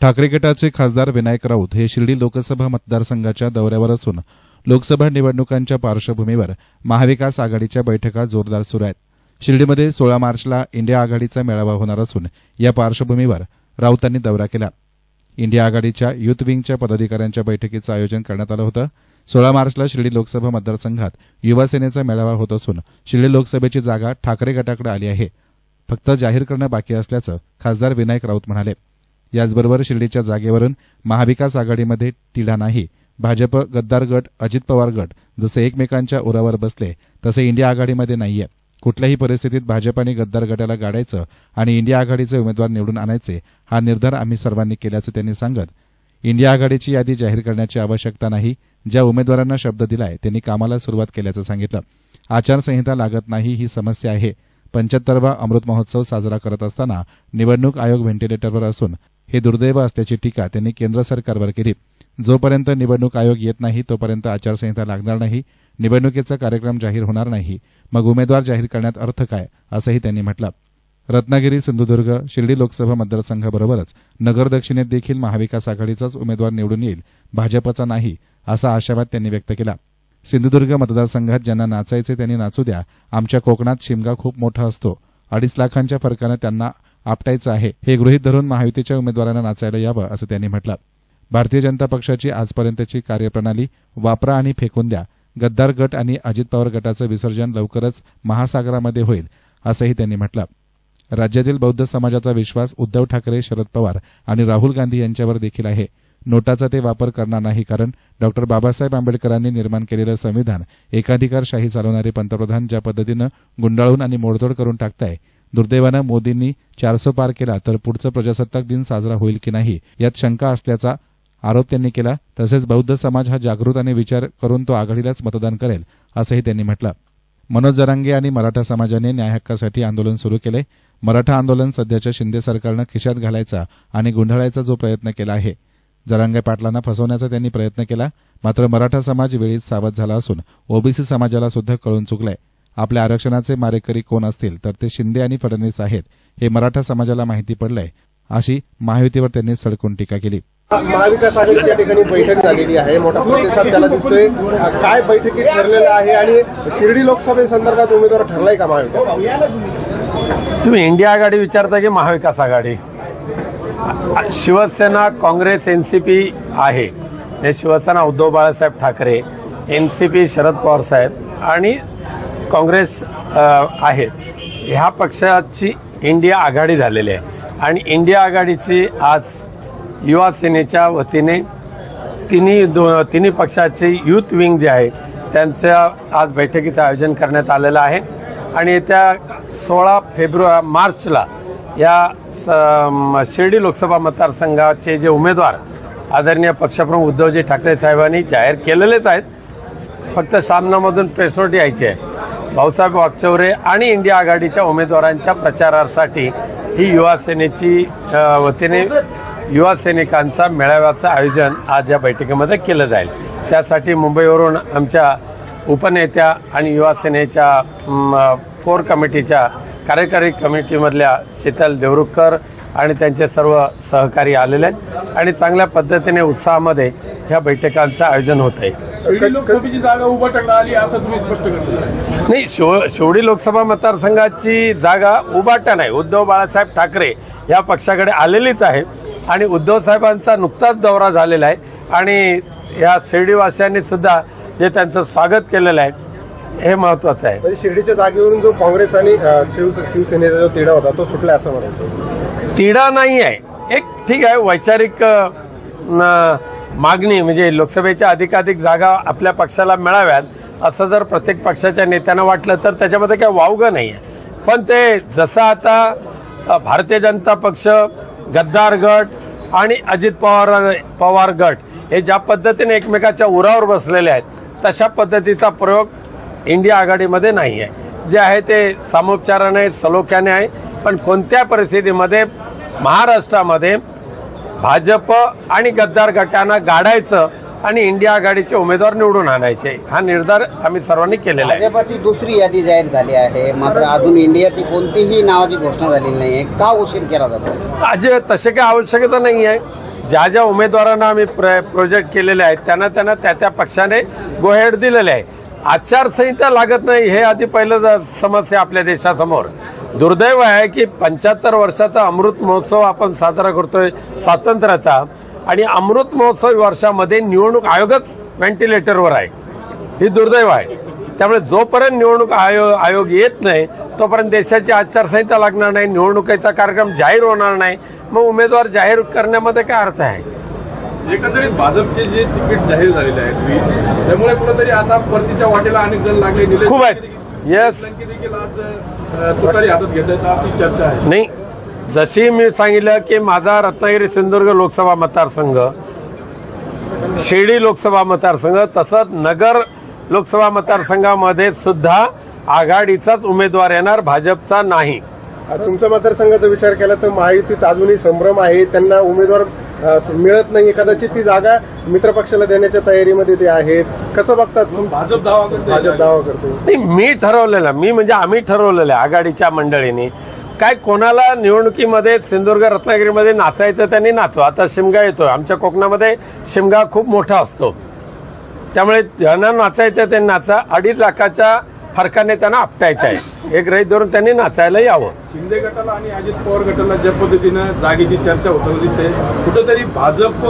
ठाकरे गटाचे खासदार विनायक राऊत हे शिर्डी लोकसभा मतदारसंघाच्या दौऱ्यावर असून लोकसभा निवडणुकांच्या पार्श्वभूमीवर महाविकास आघाडीच्या बैठका जोरदार सुरू आहेत. शिर्डीमध्ये सोळा मार्चला इंडिया आघाडीचा मेळावा होणार असून या पार्श्वभूमीवर राऊतांनी दौरा केला. इंडिया आघाडीच्या युथ विंगच्या पदाधिकाऱ्यांच्या बैठकीचं आयोजन करण्यात आलं होतं. सोळा मार्चला शिर्डी लोकसभा मतदारसंघात युवासेनेचा मेळावा होत असून शिर्डी लोकसभेची जागा ठाकरे गटाकडे आली आहे. फक्त जाहीर करणं बाकी असल्याचं खासदार विनायक राऊत म्हणाले. याचबरोबर शिर्डीच्या जागेवरून महाविकास आघाडीमध्ये तिढा नाही. भाजप गद्दार गट अजित पवार गट जसे एकमेकांच्या उरावर बसले तसे इंडिया आघाडीमध्ये नाहीये. कुठल्याही परिस्थितीत भाजप आणि गद्दार गटाला गाडायचं आणि इंडिया आघाडीचे उमेदवार निवडून आणायचे हा निर्धार आम्ही सर्वांनी केल्याचं त्यांनी सांगत इंडिया आघाडीची यादी जाहीर करण्याची आवश्यकता नाही ज्या उमेदवारांना शब्द दिलाय त्यांनी कामाला सुरुवात केल्याचं सांगितलं. आचारसंहिता लागत नाही ही समस्या आहे. पंच्याहत्तरवा अमृत महोत्सव साजरा करत असताना निवडणूक आयोग व्हेंटिलेटरवर असून हे दुर्दैव असल्याची टीका त्यांनी केंद्र सरकारवर केली. जोपर्यंत निवडणूक आयोग येत नाही तोपर्यंत आचारसंहिता लागणार नाही निवडणुकीचा कार्यक्रम जाहीर होणार नाही मग उमेदवार जाहीर करण्यात अर्थ काय असंही त्यांनी म्हटलं. रत्नागिरी सिंधुदुर्ग शिर्डी लोकसभा मतदारसंघाबरोबरच नगर दक्षिणेत देखील महाविकास आघाडीचाच उमेदवार निवडून येईल भाजपचा नाही असा आशावाद त्यांनी व्यक्त केला. सिंधुदुर्ग मतदारसंघात ज्यांना नाचायचे त्यांनी नाचू द्या आमच्या कोकणात शिमगा खूप मोठा असतो अडीच लाखांच्या फरकानं त्यांना आपटायचं आहे. हे गृहीत धरून महायुतीच्या उमेदवारांना नाचायला यावं असं त्यांनी म्हटलं. भारतीय जनता पक्षाची आजपर्यंतची कार्यप्रणाली वापरा आणि फेकून द्या. गद्दार गट आणि अजित पवार गटाचं विसर्जन लवकरच महासागरामध्ये होईल असंही त्यांनी म्हटलं. राज्यातील बौद्ध समाजाचा विश्वास उद्धव ठाकरे शरद पवार आणि राहुल गांधी यांच्यावर देखील आहे. नोटाचा ते वापर करणार नाही कारण डॉक्टर बाबासाहेब आंबेडकरांनी निर्माण केलेलं संविधान एकाधिकारशाही चालवणारे पंतप्रधान ज्या पद्धतीनं गुंडाळून आणि मोडतोड करून टाकताय दुर्दैवानं मोदींनी चारसो पार केला तर पुढचं प्रजासत्ताक दिन साजरा होईल की नाही यात शंका असल्याचा आरोप त्यांनी केला. तसेच बौद्ध समाज हा जागृत आणि विचार करून तो आघाडीलाच मतदान करेल असंही त्यांनी म्हटलं. मनोज जरांगे आणि मराठा समाजाने न्याय हक्कासाठी आंदोलन सुरू केले. मराठा आंदोलन सध्याच्या शिंदे सरकारनं खिशात घालायचा आणि गुंडाळायचा जो प्रयत्न केला आहे. जरांगे पाटलांना फसवण्याचा त्यांनी प्रयत्न केला मात्र मराठा समाज वेळीच सावध झाला असून ओबीसी समाजाला सुद्धा कळून चुकलाय. आपल्या आरक्षणाचे मारेकरी कोण असतील तर ते शिंदे आणि फडणवीस आहेत हे मराठा समाजाला माहिती पडलंय अशी महायुतीवर त्यांनी सडकून टीका केली. महाविकास आघाडीच्या ठिकाणी बैठक झालेली आहे. मोठा प्रतिसाद त्याला दिसतोय. काय बैठकीत ठरलेलं आहे आणि शिर्डी लोकसभेसंदर्भात उमेदवार ठरलाय का महाविकास तुम्ही इंडिया आघाडी विचारता की महाविकास आघाडी? शिवसेना काँग्रेस एनसीपी आहे. हे शिवसेना उद्धव बाळासाहेब ठाकरे एनसीपी शरद पवार साहेब आणि काँग्रेस आहेत. ह्या पक्षाची इंडिया आघाडी झालेली आहे. आणि इंडिया आघाडीची आज युवा सेनेच्या वतीने तिन्ही दो तिन्ही पक्षाचे युथ विंग जे आहे त्यांच्या आज बैठकीचं आयोजन करण्यात आलेलं आहे. आणि येत्या सोळा फेब्रुवारी मार्चला या स- शिर्डी लोकसभा मतदारसंघाचे जे उमेदवार आदरणीय पक्षप्रमुख उद्धवजी ठाकरे साहेबांनी जाहीर केलेलेच आहेत. फक्त सामनामधून पेसोट यायची आहे. भाऊसाहेब वागचौरे आणि इंडिया आघाडीच्या उमेदवारांच्या प्रचारासाठी ही युवा सेनेची वतीने युवा सैनिकांचा मेळाव्याचं आयोजन आज या बैठकीमध्ये केलं जाईल. त्यासाठी मुंबईवरून आमच्या उपनेत्या आणि युवा सेनेच्या कोर कमिटीच्या कार्यकारी कमिटीमधल्या शीतल देवरुखकर आणि त्यांचे सर्व सहकारी आलेले आहेत. आणि चांगल्या पद्धतीने उत्साहामध्ये ह्या बैठकांचं आयोजन होत आहे. शिर्डी लोकसभेची जागा उभा टाकण्यात आली असं तुम्ही स्पष्ट करता. नाही शिव शिवडी लोकसभा मतदारसंघाची जागा उभाटा नाही. उद्धव बाळासाहेब ठाकरे या पक्षाकडे आलेलीच आहे आणि उद्धव साहेबांचा नुकताच दौरा झालेला आहे. आणि या शिर्डीवासियांनी सुद्धा जे त्यांचं स्वागत केलेलं आहे हे महत्वाचं आहे. म्हणजे शिर्डीच्या जागेवरून जो काँग्रेस आणि शिव शिवसेनेचा जो तिढा होता तो सुटला असं म्हणायचं. तिढा नाही आहे. एक ठीक आहे वैचारिक मागणी म्हणजे लोकसभेच्या अधिकाधिक जागा आपल्या पक्षाला मिळाव्यात असं जर प्रत्येक पक्षाच्या नेत्यांना वाटलं तर त्याच्यामध्ये काही वावगं नाही आहे. पण ते जसं आता भारतीय जनता पक्ष गद्दार गट आणि अजित पवार पवार गट हे ज्या पद्धतीने एकमेकाच्या उरावर बसलेले आहेत तशा पद्धतीचा प्रयोग इंडिया आघाडीमध्ये नाही आहे जे आहे ते सामोपचाराने सलोख्याने आहे पण कोणत्या परिस्थितीमध्ये महाराष्ट्रामध्ये भाजप आणि गद्दार गटांना गाडायचं आणि इंडिया आघाडीचे उमेदवार निवडून आणायचे हा निर्धार आम्ही सर्वांनी केलेला आहे. भाजपाची दुसरी यादी जाहीर झाली आहे. मात्र अजून इंडियाची कोणतीही नावाची घोषणा झालेली नाहीये. का उशीर केला जातो? आज तसे काही आवश्यकता नाही आहे ज्या ज्या उमेदवारांना आम्ही प्र- प्रोजेक्ट केलेले आहेत त्यांना त्यांना त्या त्या पक्षाने गोहेड दिलेले आहे. आचारसंहिता लागत नाही हे आधी पहिलं ज- समस्या आपल्या देशासमोर. दुर्दैव आहे की पंच्याहत्तर वर्षाचा अमृत महोत्सव आपण साजरा करतोय स्वातंत्र्याचा आणि अमृत महोत्सव वर्षामध्ये निवडणूक आयोगच व्हेंटिलेटरवर आहे. ही दुर्दैव आहे. त्यामुळे जोपर्यंत निवडणूक आयोग आयोग येत नाही तोपर्यंत देशाची आचारसंहिता लागणार नाही निवडणुकीचा कार्यक्रम जाहीर होणार नाही. मग उमेदवार जाहीर करण्यामध्ये काय अर्थ आहे? एकंदरीत भाजपचे जे तिकीट जाहीर झालेले आहेत वीस त्यामुळे कुठेतरी आता परतीच्या वाटेला अनेक जण लागले. निलेश खूप आहेत. लंके देखील आज तुतारी हातात घेत आहेत अशी चर्चा आहे. नाही. जशी मी सांगितलं की माझा रत्नागिरी सिंधुदुर्ग लोकसभा मतदारसंघ शिर्डी लोकसभा मतदारसंघ तसंच नगर लोकसभा मतदारसंघामध्ये सुद्धा आघाडीचाच उमेदवार येणार भाजपचा नाही. तुमच्या मतदारसंघाचा विचार केला तर महायुतीत अजूनही संभ्रम आहे. त्यांना उमेदवार मिळत नाही. कदाचित ती जागा मित्रपक्षाला देण्याच्या तयारीमध्ये ते आहेत. कसं बघतात? भाजप दावा करते भाजप दावा करते नाही मी ठरवलेलं मी म्हणजे आम्ही ठरवलेलं आहे आघाडीच्या मंडळीने. काय कोणाला निवडणुकीमध्ये सिंधुदुर्ग रत्नागिरीमध्ये नाचायचं त्यांनी नाचवा. आता शिमगा येतोय. आमच्या कोकणामध्ये शिमगा खूप मोठा असतो. त्यामुळे ज्यांना नाचायचं त्यांनी नाचा. अडीच लाखाच्या फरकाने त्यांना आपटायचं आहे एक रहित धरून त्यांनी नाचायला यावं. शिंदे गटाला आणि अजित पवार गटाला ज्या पद्धतीनं जागेची चर्चा होताना दिसते कुठेतरी भाजप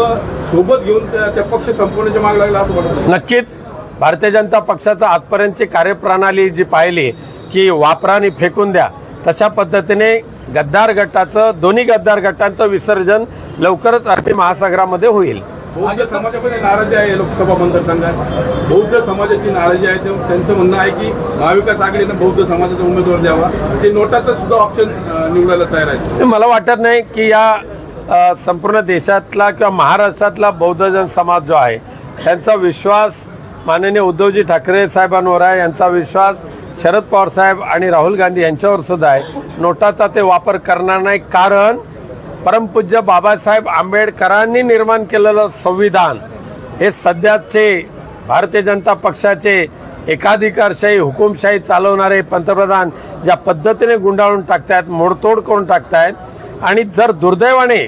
सोबत घेऊन त्या पक्ष संपवण्याच्या मागे लागला असं वाटतं. नक्कीच. भारतीय जनता पक्षाचा आजपर्यंतची कार्यप्रणाली जी पाहिली की वापरा आणि फेकून द्या तशा पद्धतीने गद्दार गटाचं दोन्ही गद्दार गटांचं विसर्जन लवकरच अरबी महासागरामध्ये होईल. बौद्ध समाजामध्ये नाराजी आहे लोकसभा मतदारसंघात. बौद्ध समाजाची नाराजी आहे ते त्यांचं म्हणणं आहे की महाविकास आघाडीनं बौद्ध समाजाचा उमेदवार द्यावा. ते नोटाचा सुद्धा ऑप्शन निवडायला तयार आहे मला वाटत नाही की या संपूर्ण देशातला किंवा महाराष्ट्रातला बौद्धजन समाज जो आहे त्यांचा विश्वास माननीय उद्धवजी ठाकरे साहेबांवर आहे यांचा विश्वास शरद पवार साहेब आणि राहुल गांधी यांच्यावर सुद्धा आहे. नोटाचा ते वापर करणार नाही कारण परमपूज्य बाबासाहेब आंबेडकरांनी निर्माण केलेलं संविधान हे सध्याचे भारतीय जनता पक्षाचे एकाधिकारशाही हुकुमशाही चालवणारे पंतप्रधान ज्या पद्धतीने गुंडाळून टाकतायत मोडतोड करून टाकतायत आणि जर दुर्दैवाने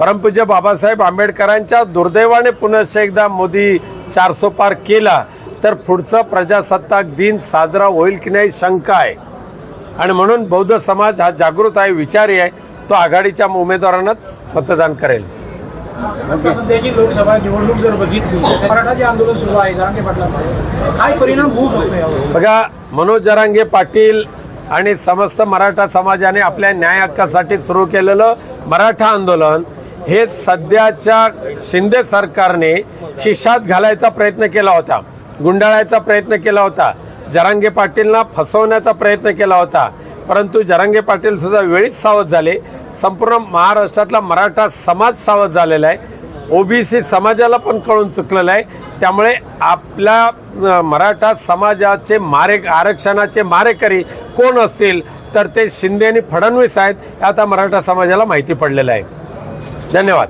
परमपूज्य बाबासाहेब आंबेडकरांच्या दुर्दैवाने पुनश्च एकदा मोदी चारसो पार केला तर पुढचा प्रजासत्ताक दिन साजरा होईल की नाही शंका आहे. आणि म्हणून बौद्ध समाज हा जागृत आहे विचारी आहे. तो आघाडीच्या उमेदवारांनाच मतदान करेल. सध्याची लोकसभा निवडणूक जर बघितली तर मराठा जे आंदोलन सुरू आहे जरांगे पाटलांचं. काय परिणाम होऊ शकतो बघा मनोज जरांगे पाटील आणि समस्त मराठा समाजाने आपल्या न्याय हक्कासाठी सुरू केलेलं मराठा आंदोलन हे सध्याच्या शिंदे सरकारने खिशात घालायचा प्रयत्न केला होता गुंडाळायचा प्रयत्न केला होता जरांगे पाटीलना फसवण्याचा प्रयत्न केला होता. परंतु जरांगे पाटील सुद्धा वेळीच सावध झाले. संपूर्ण महाराष्ट्रातला मराठा समाज सावध झालेला आहे. ओबीसी समाजाला पण कळून चुकलेलं आहे. त्यामुळे आपल्या मराठा समाजाचे मारे आरक्षणाचे मारेकरी कोण असतील तर ते शिंदे आणि फडणवीस आहेत हे आता मराठा समाजाला माहिती पडलेलं आहे. धन्यवाद.